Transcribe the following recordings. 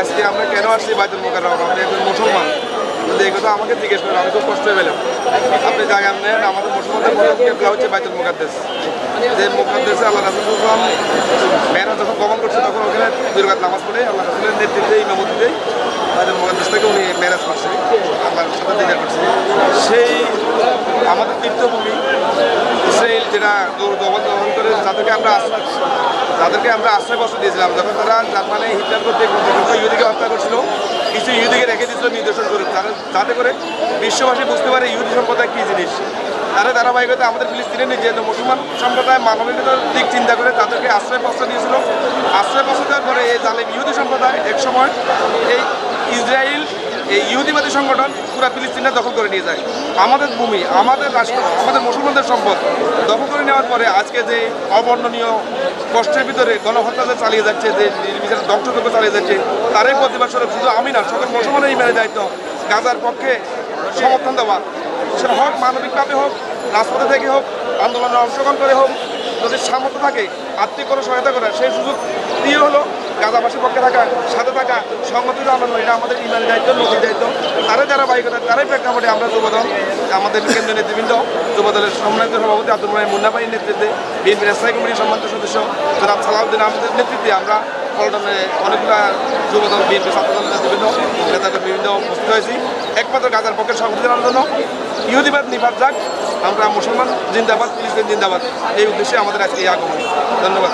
আজকে আমরা কেন আসছি বাইতুল মোকাররম? আপনি একজন মুসলমান। কিন্তু এই কথা আমাকে জিজ্ঞেস করেন, আমি খুব কষ্ট পেলাম আপনি জায়গান নেন আমাদের মুসলমানদের প্রথম কেবলা হচ্ছে বাইতুল মুকাদ্দেস? যে মুকাদ্দেসে আল্লাহ রাসুলাম মেয়েরা যখন গমন করছে, তখন ওখানে দুর্গাত নামাজ পড়ে আল্লাহ রাসুলের নেতৃত্বে ইমামতিতেই বাইতুল মুকাদ্দেস থেকে উনি মেরাজ করছে, আল্লাহর সাথে দিদার করছে। সেই আমাদের তীর্থভূমি ইসরায়েল যেটা দখল দখল করে যাদেরকে আমরা আশ্রয় যাদেরকে আমরা আশ্রয় বস্ত্র দিয়েছিলাম, যখন তারা জার্মানি হিটলার করতে ইহুদিকে হত্যা করছিল, কিছু ইহুদিকে রেখে দিয়েছিল নির্দেশন করে। যাতে করে বিশ্ববাসী বুঝতে পারে ইহুদি সম্প্রদায় কী জিনিস। তারা ধারাবাহিকতা আমাদের ফিলিস্তিনের যেহেতু মুসলমান সম্প্রদায় মানবিকতার দিক চিন্তা করে তাদেরকে আশ্রয় বস্ত্র দিয়েছিল। আশ্রয় বস্ত্র দেওয়ার পরে এই জালেম ইহুদি সম্প্রদায় এক সময় এই ইহুদিবাদী সংগঠন পুরা ফিলিস্তিনে দখল করে নিয়ে যায়। আমাদের ভূমি, আমাদের রাষ্ট্র, আমাদের মুসলমানদের সম্পদ দখল করে নেওয়ার পরে আজকে যে অবর্ণনীয় কষ্টের ভিতরে গণহত্যা চালিয়ে যাচ্ছে, যে নির্বিচার ধ্বংসযজ্ঞ চালিয়ে যাচ্ছে, তারই প্রতিবাদ স্বরূপ শুধু আমি না, সকল মুসলমানের ইমেলে দায়িত্ব। গাজার পক্ষে সমর্থন দেওয়া। সেটা হোক মানবিকভাবে হোক, রাজপথে থেকে হোক আন্দোলনে অংশগ্রহণ করে হোক যদি সামর্থ্য থাকে আর্থিক কোনো সহায়তা করা, সেই সুযোগ দিয়ে হলো গাজাবাসীর পক্ষে থাকা, সাথে থাকা সংগঠিত আন্দোলন। এটা আমাদের ইমানের দায়িত্ব নদীর দায়িত্ব। তারাই যারা বাহিকতা তারাই প্রেক্ষাপটে আমরা যুবদল, আমাদের কেন্দ্রীয় নেতৃবৃন্দ, যুবদলের সম্মানিত সভাপতি আব্দুল মুন্না ভাইয়ের নেতৃত্বে, বিএনপির স্থায়ী কমিটির সম্মানিত সদস্য জনাব সালাউদ্দিন আহমেদের নেতৃত্বে আমরা পল্টনে অনেকগুলা যুবদল বিএনপি ছাত্রদল, নেতৃবৃন্দ, নেতাদের বিভিন্ন উপস্থিত হয়েছি। একমাত্র গাজার পক্ষে সংগঠিত জন্য ইহুদিবাদ নিবাদ যাক, আমরা মুসলমান, জিন্দাবাদ ফিলিস্তিন জিন্দাবাদ। এই উদ্দেশ্যে আমাদের আজকে এই আগমন। ধন্যবাদ।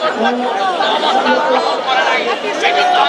অবস্থা গ্রহণ